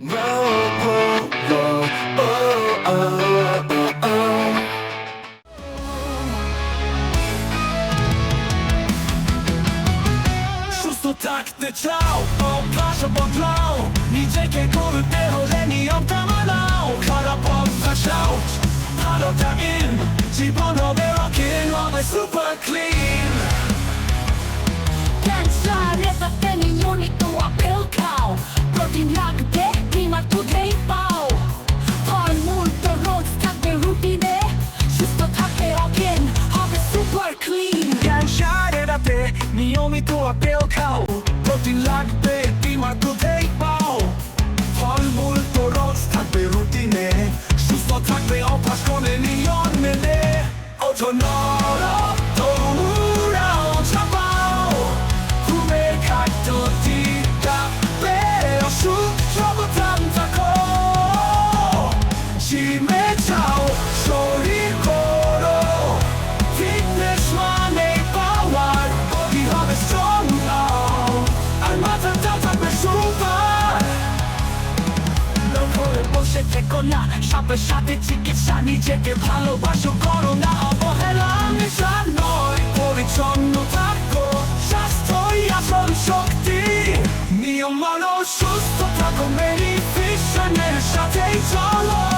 Whoa, whoa, whoa, oh, oh, oh, oh. Szósto tak tyczał, o plażę potlał Niczeke góry peholeni obdamalał Karapon zaślał, halo tamim Ci bono berokin, mamy super clean. নিয়মিত apple খাও। Protein লাগবে ডিমার দুধেই বসে থেকো না সাপের সাথে চিকিৎসা নিজেকে ভালোবাসো করো না অবহেলা নেশা নয়, পরিচ্ছন্ন থাকো, স্বাস্থ্যই আসল শক্তি। নিয়ম মানো, সুস্থ থাকো মেডিফিশনের সাথেই চলো।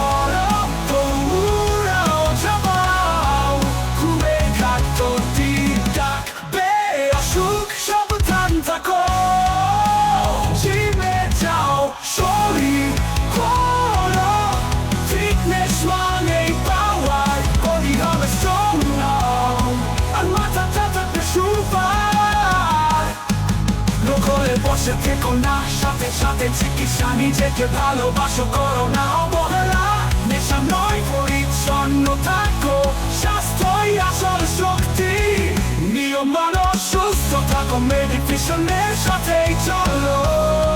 সাথে সাথে চিকিৎসা নিজেকে ভালোবাসো, করো না অবহেলা। নেশা নয়, পরিচ্ছন্ন থাকো। স্বাস্থ্যই আসল শক্তি। নিয়ম মানো, সুস্থ থাকো, মেডিটেশনের সাথেই চলো।